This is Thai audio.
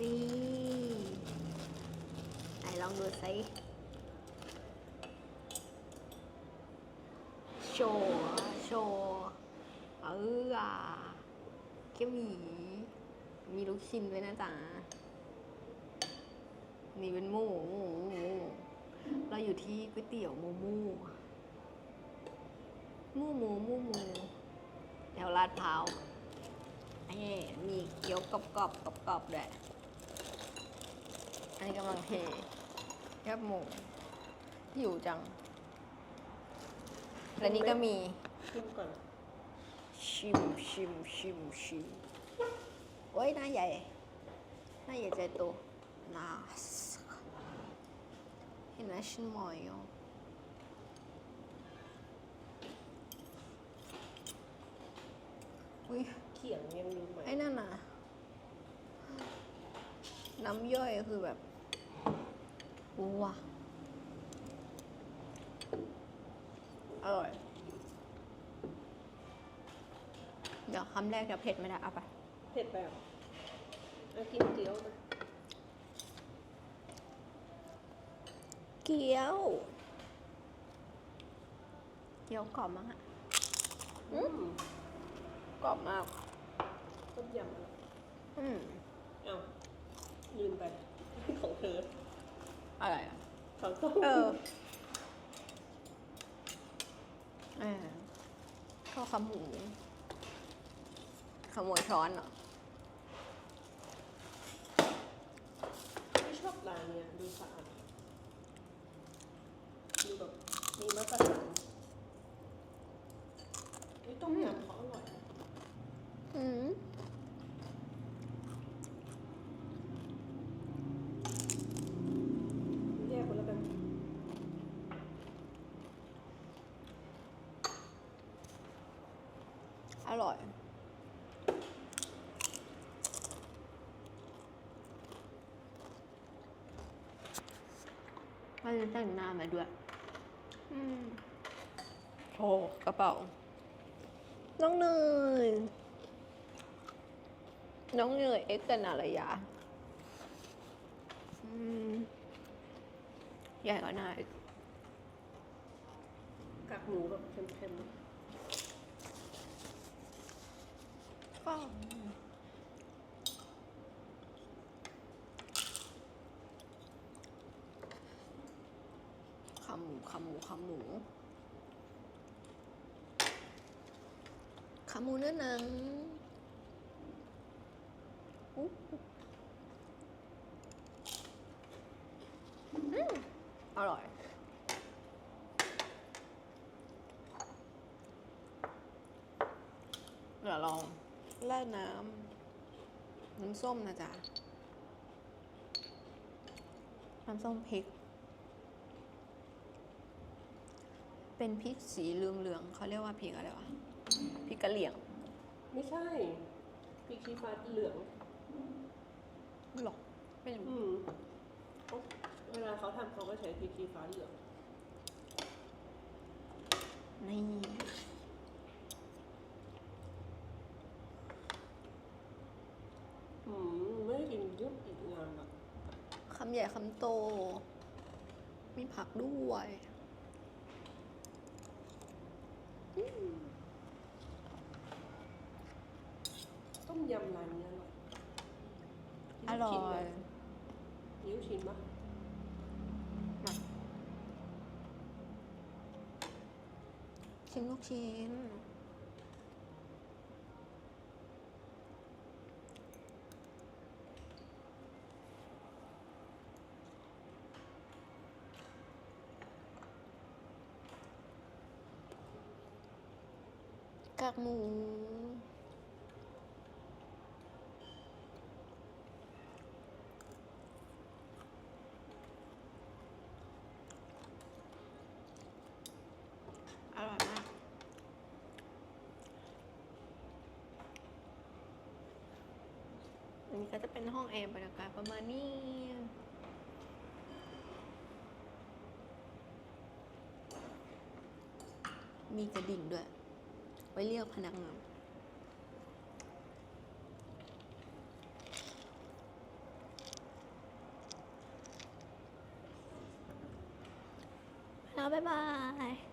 นี่ไหนลองดูสิโชว์โชว์เอออะเกี๊ยวหมีมีลูกชิ้นด้วยนะจ๊ะนี่เป็นหมูหมูหมูเราอยู่ที่ก๋วยเตี๋ยวหมูหมูหมูหมูหมูหมูแถวลาดพร้าวไอ้มีเกี๊ยวกรอบกรอบกรอบกรอบๆด้วย อันนี้กำลังเทแคบหมูหิวจัง และนี่ก็มีชิมก่อน ชิมชิมชิมชิมโอ้ยหน้าใหญ่หน้าใหญ่ใจโตน่าสเห็นไหมฉันมอยอยู่อุ้ยเขียงยังรู้ไหมไอ้นั่นน่ะ น้ำย่อยคือแบบ ว้าอร่อย เดี๋ยวคำแรกจะเผ็ดไม่ได้เอาไป เผ็ดแบบเอากินเกี๊ยวนะเกี๊ยว เกี๊ยวกรอบมากอะอืมกรอบมาก ต้มยำอะไรอืม เอ้าลืมไป ของเธอ อะไรอะของต้มเออเออข้าวขาหมูขโมยช้อนเหรอไม่ชอบร้านเนี้ยดูสะอาดดูแบบมีมาตรฐานไอ้ต้มยำเขาอร่อยนะ อืม แยกคนละกัน อร่อยไม่ได้แต่งหน้ามาด้วย อืมโชว์กระเป๋า น้องเนย น้องเนยเอ็กซ์กันอะไรยาอืมใหญ่กว่าหน้าอีก กากหมูแบบเค็ม ก็ขาหมูขาหมูขาหมูขาหมูเนื้อหนังอู้มอร่อยเดี๋ยวลอง ราดน้ำน้ำส้มนะจ๊ะ น้ำส้มพริก เป็นพริกสีเหลืองๆเขาเรียกว่าพริกอะไรวะ พริกกะเหรี่ยงๆไม่ใช่พริกชี้ฟ้าเหลืองหรอกไม่รู้อืมเขาเวลาเขาทำเขาก็ใช้พริกชี้ฟ้าเหลือง นี่ อืมไม่ได้กินยุบอีกงานแบบ คำใหญ่คำโต มีผักด้วยต้มยำร้านนี้อร่อยอร่อยยิ้วชิมปะมาชิมลูกชิ้น กากหมู อร่อยมาก อันนี้ก็จะเป็นห้องแอร์บรรยากาศประมาณนี้มีกระดิ่งด้วย ไว้เรียกพนักงานแล้วบ๊ายบาย